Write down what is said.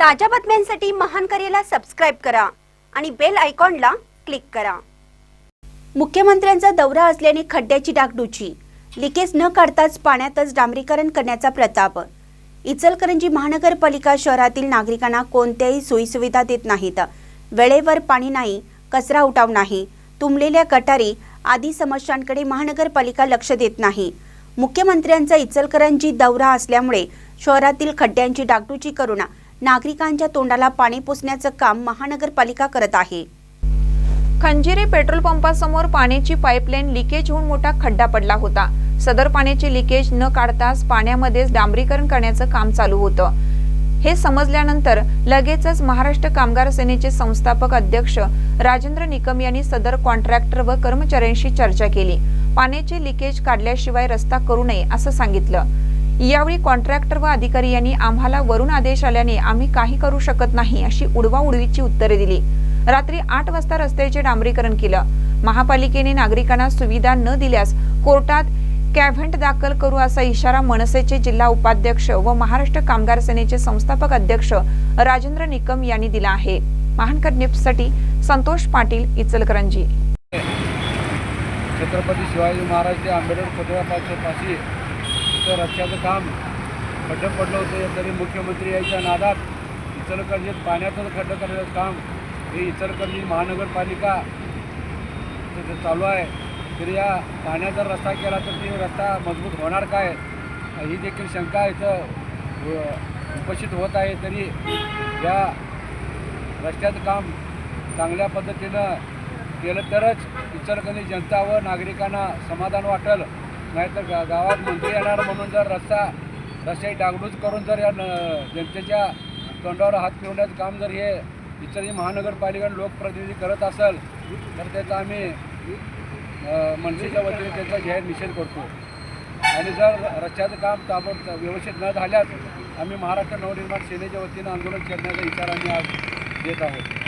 ताज्या बातम्यांसाठी महान करेला सबस्क्राईब करा आणि बेल आयकॉनला क्लिक करा. मुख्यमंत्र्यांचा दौरा असल्याने खड्ड्याची डागडुची लिकेज न काढताच पाण्यातच डांबरीकरण करण्याचा प्रताप. इचलकरंजी महानगरपालिका शहरातील नागरिकांना कोणत्याही सोयीसुविधा देत नाहीत. वेळेवर पाणी नाही कचरा उठाव नाही तुंबलेल्या गटारी आदी समस्यांकडे महानगरपालिका लक्ष देत नाही. मुख्यमंत्र्यांचा इचलकरंजी दौरा असल्यामुळे शहरातील खड्ड्यांची डागडुची करून नागरिकांच्या तोंडाला पाणी पुसण्याचं काम महानगरपालिका करत आहे. खंजिरी पेट्रोल पंपासमोर पाण्याची पाईपलाईन लिकेज होऊन मोठा खड्डा पडला होता. सदर पाण्याचे लिकेज न काढताच पाण्यामध्येच डांबरीकरण करण्याचं काम चालू होतं. हे समजल्यानंतर लगेचच महाराष्ट्र कामगार सेनेचे संस्थापक अध्यक्ष राजेंद्र निकम यांनी सदर कॉन्ट्रॅक्टर व कर्मचाऱ्यांशी चर्चा केली. पाण्याचे लिकेज काढल्याशिवाय रस्ता करू नये असं सांगितलं. यावेळी कॉन्ट्रॅक्टर व अधिकारी यांनी आम्हाला वरून आदेश आल्याने आम्ही काही करू शकत नाही अशी उडवाउडवीची उत्तरे दिली. रात्री आठ वाजता रस्त्याचे डांबरीकरण केलं. महापालिकेने नागरिकांना सुविधा न दिल्यास कोर्टात कॅव्हेंट दाखल करू असा इशारा मनसेचे जिल्हा उपाध्यक्ष व महाराष्ट्र कामगार सेनेचे संस्थापक अध्यक्ष राजेंद्र निकम यांनी दिला आहे. महानकर न्यूजसाठी संतोष पाटील इचलकरंजी. छत्रपती शिवाजी महाराज आंबेडकर पुतळ्यापाशी पाशी रस्त्याचं काम खड्डं पडलं होतं तरी मुख्यमंत्री यायच्या नादात इचलकरंजीत पाण्याचं खड्डं करण्याचं काम हे इचलकरंजी महानगरपालिका तिथं चालू आहे. तरी या पाण्याचा रस्ता केला तर ते रस्ता मजबूत होणार काय? ही देखील शंका इथं उपस्थित होत आहे. तरी या रस्त्याचं काम चांगल्या पद्धतीनं केलं तरच इचलकरंजी जनता व नागरिकांना समाधान वाटेल. नाहीतर गा गावात मंत्री येणार म्हणून जर रस्ता रस्त्याची डागडूज करून जर या न- जनतेच्या तोंडावर हात फिरवण्याचं काम जर हे इतरही महानगरपालिका लोकप्रतिनिधी करत असेल तर त्याचा आम्ही अ, मनसेच्या वतीने त्याचा जाहीर निषेध करतो. आणि जर रस्त्याचं काम ताबड व्यवस्थित न झाल्यास आम्ही महाराष्ट्र नवनिर्माण सेनेच्या वतीनं आंदोलन करण्याचा इशारा आम्ही आज देत आहोत.